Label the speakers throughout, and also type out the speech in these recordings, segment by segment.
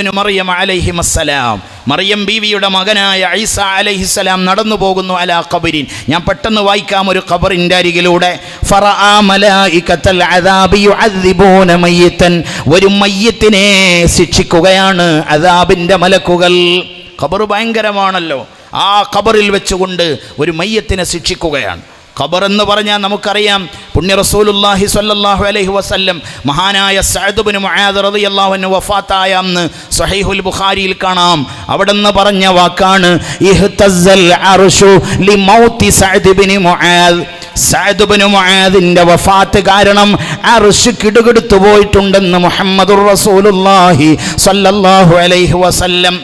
Speaker 1: മറിയം അലൈഹിമസ്സലാം മറിയം ബീവിയുടെ മകനായ ഐസ അലൈഹിസ്സലാം നടന്നു പോകുന്നു അലാ ഖബരിൻ. ഞാൻ പെട്ടെന്ന് വായിക്കാം ഒരു ഖബറിന്റെ അരികിലൂടെ. ഒരു മയ്യത്തിനെ ശിക്ഷിക്കുകയാണ് അദാബിന്റെ മലക്കുകൾ. ഖബർ ഭയങ്കരമാണല്ലോ. ആ ഖബറിൽ വെച്ചുകൊണ്ട് ഒരു മയ്യത്തിനെ ശിക്ഷിക്കുകയാണ്. ഖബർ എന്ന് പറഞ്ഞാൽ നമുക്കറിയാം. പുണ്യ റസൂലുല്ലാഹി സ്വല്ലല്ലാഹു അലൈഹി വസല്ലം മഹാനായ സഅദ് ഇബ്നു മുആദ് റളിയല്ലാഹു വഫാത്തായ അന്ന് സ്വഹീഹുൽ ബുഖാരിയിൽ കാണാം. അവിടുന്ന് പറഞ്ഞ വാക്കാണ് ഇഹ്തസ്സൽ അർശു ലിമൗതി ഇബ്നു മുആദ്. സഅദ് ഇബ്നു മുആദിന്റെ വഫാത്ത് കാരണം അർഷ് കിടുകിടുത്തു പോയിട്ടുണ്ടെന്ന് മുഹമ്മദുർ റസൂലുല്ലാഹി സ്വല്ലല്ലാഹു അലൈഹി വസല്ലം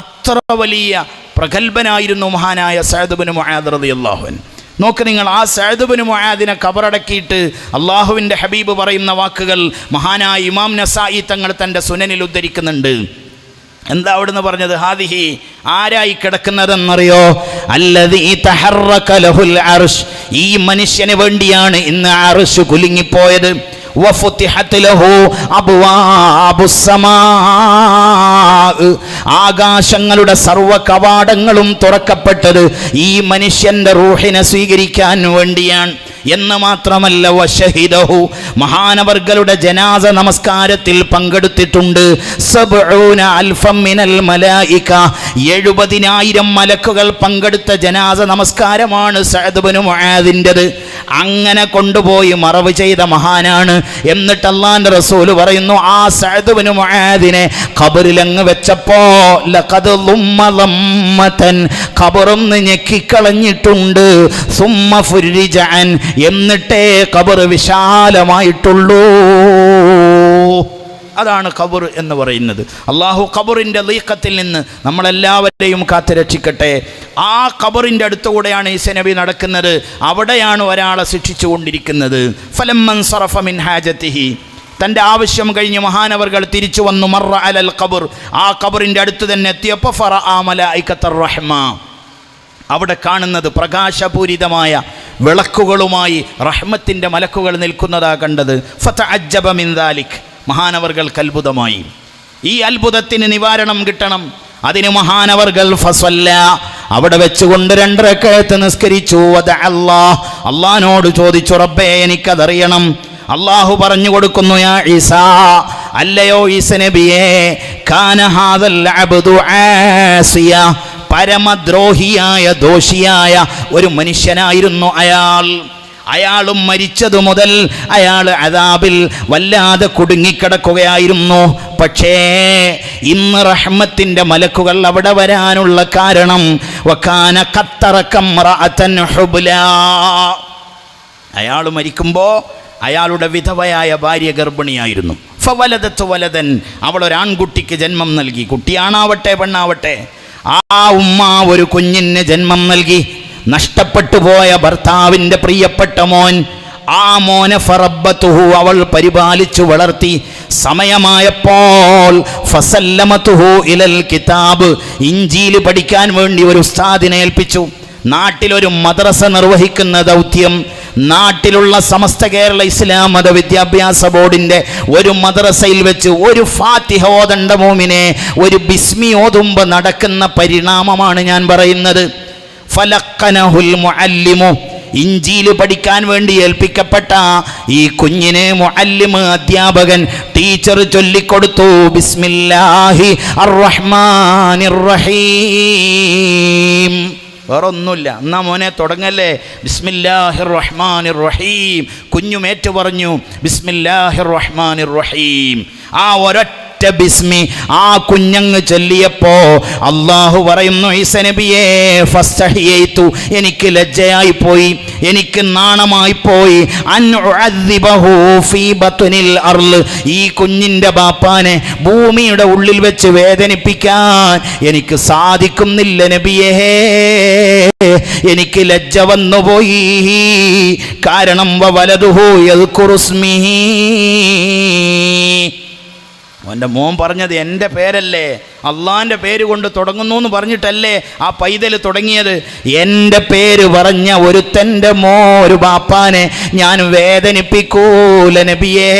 Speaker 1: അത്ര വലിയ പ്രഗത്ഭനായിരുന്നു മഹാനായ സഅദ് ഇബ്നു മുആദ് റളിയല്ലാഹു അൻഹു. നോക്ക് നിങ്ങൾ ആ സഅദുബിന് മുആദിനെ കബറടക്കിയിട്ട് അള്ളാഹുവിന്റെ ഹബീബ് പറയുന്ന വാക്കുകൾ മഹാനായ ഇമാം നസായി തങ്ങൾ തന്റെ സുനനിൽ ഉദ്ധരിക്കുന്നുണ്ട്. എന്താ അവിടുന്ന് പറഞ്ഞത്? ഹാദിഹി ആരായി കിടക്കുന്നതെന്നറിയോ? അല്ലത് ഈ മനുഷ്യന് വേണ്ടിയാണ് ഇന്ന് അർഷ് കുലുങ്ങിപ്പോയത്. ആകാശങ്ങളുടെ സർവ കവാടങ്ങളും തുറക്കപ്പെട്ടത് ഈ മനുഷ്യന്റെ റൂഹിനെ സ്വീകരിക്കാൻ വേണ്ടിയാണ്. എന്ന് മാത്രമല്ല വശഹിദഹു മഹാനവർഗളുടെ ജനാസ നമസ്കാരത്തിൽ പങ്കെടുത്തിട്ടുണ്ട്. അൽഫമിനൽ മലായിക. എഴുപതിനായിരം മലക്കുകൾ പങ്കെടുത്ത ജനാസ നമസ്കാരമാണ് സഹദബനു മുഹാദിന്റെത് അങ്ങനെ കൊണ്ടുപോയി മറവ് ചെയ്ത മഹാനാണ് എന്നിട്ട് അള്ളാന്റെ റസൂൽ പറയുന്നു ആ സഅദ് ബിൻ മുആദിനെ ഖബറിലങ്ങ് വെച്ചപ്പോ ലഖദ് ഞെക്കിക്കളഞ്ഞിട്ടുണ്ട്. സുമ്മ ഫുരിജ അൻ എന്നിട്ടേ ഖബർ വിശാലമായിട്ടുള്ളൂ. അതാണ് ഖബർ എന്ന് പറയുന്നത്. അള്ളാഹു ഖബറിന്റെ ലീക്കത്തിൽ നിന്ന് നമ്മളെല്ലാവരെയും കാത്തു രക്ഷിക്കട്ടെ ആ ഖബറിന്റെ അടുത്തുകൂടെയാണ് ഈസ നബി നടക്കുന്നത്. അവിടെയാണ് ഒരാളെ ശിക്ഷിച്ചു കൊണ്ടിരിക്കുന്നത് ഫലമ്മൻ സറഫ മിൻ ഹാജത്തിഹി. തന്റെ ആവശ്യം കഴിഞ്ഞ് മഹാനവർകൾ തിരിച്ചു വന്നു. മറ അലൽ ഖബർ. ആ ഖബറിന്റെ അടുത്ത് തന്നെ എത്തിയപ്പോൾ ഫറ ആമല ഐക്കത്തർ റഹ്മ. അവിടെ കാണുന്നത് പ്രകാശപൂരിതമായ വിളക്കുകളുമായി റഹ്മത്തിന്റെ മലക്കുകൾ നിൽക്കുന്നതാ കണ്ടത്. ഫത അജ്ജബ മിന്ദാലിക് മഹാനവർകൾക്ക് അത്ഭുതമായി ഈ അത്ഭുതത്തിന് നിവാരണം കിട്ടണം. അതിന് മഹാനവർകൾ ഫസ്വല്ല അവിടെ വെച്ചുകൊണ്ട് രണ്ടരക്കഴത്ത് നിസ്കരിച്ചു. അത് അല്ലാഹ്. അള്ളഹാനോട് ചോദിച്ചു റബ്ബേ എനിക്കതറിയണം. അള്ളാഹു പറഞ്ഞു കൊടുക്കുന്നു യാ ഈസാ അല്ലയോ ഈസ നബിയേ കാന ഹാദൽ അബ്ദു ആസിയ. പരമദ്രോഹിയായ ദോഷിയായ ഒരു മനുഷ്യനായിരുന്നു അയാൾ. അയാളും മരിച്ചതു മുതൽ അയാൾ അതാബിൽ വല്ലാതെ കുടുങ്ങിക്കിടക്കുകയായിരുന്നു. പക്ഷേ ഇന്ന് റഹ്മത്തിന്റെ മലക്കുകൾ അവിടെ വരാനുള്ള കാരണം വക്കാന കത്തറക്കം അയാൾ മരിക്കുമ്പോൾ അയാളുടെ വിധവയായ ഭാര്യ ഗർഭിണിയായിരുന്നു. ഫവലതത്ത് വലതൻ അവൾ ഒരു ആൺകുട്ടിക്ക് ജന്മം നൽകി. കുട്ടിയാണാവട്ടെ പെണ്ണാവട്ടെ ആ ഉമ്മ ഒരു കുഞ്ഞിന് ജന്മം നൽകി. നഷ്ടപ്പെട്ടു പോയ ഭർത്താവിന്റെ പ്രിയപ്പെട്ട മോൻ ആ മോനെ ഫറബത്തുഹു അവൾ പരിപാലിച്ചു വളർത്തി. സമയമായപ്പോൾ ഫസല്ലമത്തുഹു ഇലൽ കിതാബ് ഇഞ്ചിയിൽ പഠിക്കാൻ വേണ്ടി ഒരു ഉസ്താദിനെ ഏൽപ്പിച്ചു. നാട്ടിലൊരു മദ്രസ നിർവഹിക്കുന്ന ദൗത്യം നാട്ടിലുള്ള സമസ്ത കേരള ഇസ്ലാം മത വിദ്യാഭ്യാസ ബോർഡിന്റെ ഒരു മദ്രസയിൽ വെച്ച് ഒരു ഫാത്തിഹ ഓതണ്ട മോമിനെ ഒരു ബിസ്മി ഓതുമ്പ് നടക്കുന്ന പരിണാമമാണ് ഞാൻ പറയുന്നത്. ഫലക്കനഹുൽ മുഅല്ലിമു. ഇഞ്ചിയിൽ പഠിക്കാൻ വേണ്ടി ഏൽപ്പിക്കപ്പെട്ട ഈ കുഞ്ഞിനെ മുഅല്ലിമ് അധ്യാപകൻ ടീച്ചർ ചൊല്ലിക്കൊടുത്തു. ബിസ്മില്ലാഹി റഹീം വേറൊന്നുമില്ല. എന്നാ മോനെ തുടങ്ങല്ലേ? ബിസ്മില്ലാഹിർ റഹ്മാനിർ റഹീം കുഞ്ഞുമേറ്റു പറഞ്ഞു ബിസ്മില്ലാഹിർ റഹ്മാനിർ റഹീം ആ ഒരൊറ്റ ബിസ്മി ആ കുഞ്ഞങ്ങ് ചൊല്ലിയപ്പോ അള്ളാഹു പറയുന്നു ഫസ്തഹിയത്തു എനിക്ക് ലജ്ജയായി പോയി എനിക്ക് നാണമായി പോയി. ഈ കുഞ്ഞിന്റെ ബാപ്പാനെ ഭൂമിയുടെ ഉള്ളിൽ വെച്ച് വേദനിപ്പിക്കാൻ എനിക്ക് സാധിക്കുന്നില്ല നബിയേ. എനിക്ക് ലജ്ജ വന്നുപോയി കാരണം വലതുഹു യദ്കുറുസ്മിഹി അവന്റെ മോൻ പറഞ്ഞത് എന്റെ പേരല്ലേ? അള്ളാന്റെ പേര് കൊണ്ട് തുടങ്ങുന്നു എന്ന് പറഞ്ഞിട്ടല്ലേ ആ പൈതൽ തുടങ്ങിയത്? എന്റെ പേര് പറഞ്ഞ ഒരുത്തന്റെ ഒരു ബാപ്പാനെ ഞാൻ വേദനിപ്പിക്കൂല നബിയേ.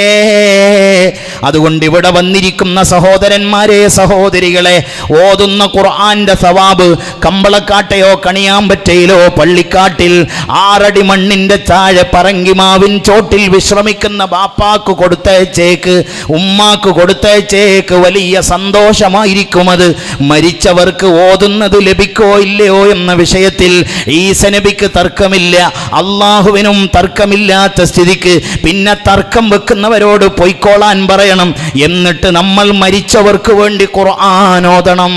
Speaker 1: അതുകൊണ്ട് ഇവിടെ വന്നിരിക്കുന്ന സഹോദരന്മാരെ സഹോദരികളെ ഓതുന്ന ഖുർആാന്റെ സവാബ് കമ്പളക്കാട്ടയോ കണിയാമ്പറ്റയിലോ പള്ളിക്കാട്ടിൽ ആറടി മണ്ണിന്റെ താഴെ പറങ്കിമാവിൻ ചോട്ടിൽ വിശ്രമിക്കുന്ന ബാപ്പാക്ക് കൊടുത്തയച്ചേക്ക് ഉമ്മാക്ക് കൊടുത്തയച്ചേക്ക് വലിയ സന്തോഷമായിരിക്കും. അത് മരിച്ചവർക്ക് ഓതുന്നത് ലഭിക്കോ ഇല്ലയോ എന്ന വിഷയത്തിൽ ഈസനബിക്ക് തർക്കമില്ല. അള്ളാഹുവിനും തർക്കമില്ലാത്ത സ്ഥിതിക്ക് പിന്നെ തർക്കം വെക്കുന്നവരോട് പൊയ്ക്കോളാൻ പറയണം. എന്നിട്ട് നമ്മൾ മരിച്ചവർക്ക് വേണ്ടി ഓതണം.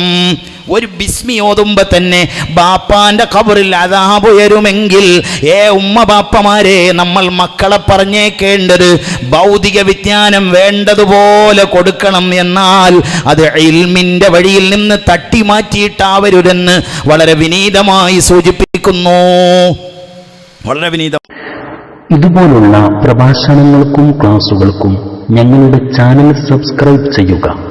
Speaker 1: ഒരു ബിസ്മി ഓതുമ്പോൾ തന്നെ ബാപ്പാന്റെ ഖബറിൽ അതാപുയരുമെങ്കിൽ ഏ ഉമ്മ ബാപ്പമാരെ നമ്മൾ മക്കളെ പറഞ്ഞേക്കേണ്ടത് ഭൗതിക വിജ്ഞാനം വേണ്ടതുപോലെ കൊടുക്കണം എന്നാൽ അത് ഇൽമിന്റെ വഴിയിൽ നിന്ന് തട്ടി മാറ്റിയിട്ടാവരുതെന്ന് വളരെ വിനീതമായി സൂചിപ്പിക്കുന്നു. വളരെ വിനീതം.
Speaker 2: ഇതുപോലുള്ള പ്രഭാഷണങ്ങൾക്കും ക്ലാസുകൾക്കും ഞങ്ങളുടെ ചാനൽ സബ്സ്ക്രൈബ് ചെയ്യുക.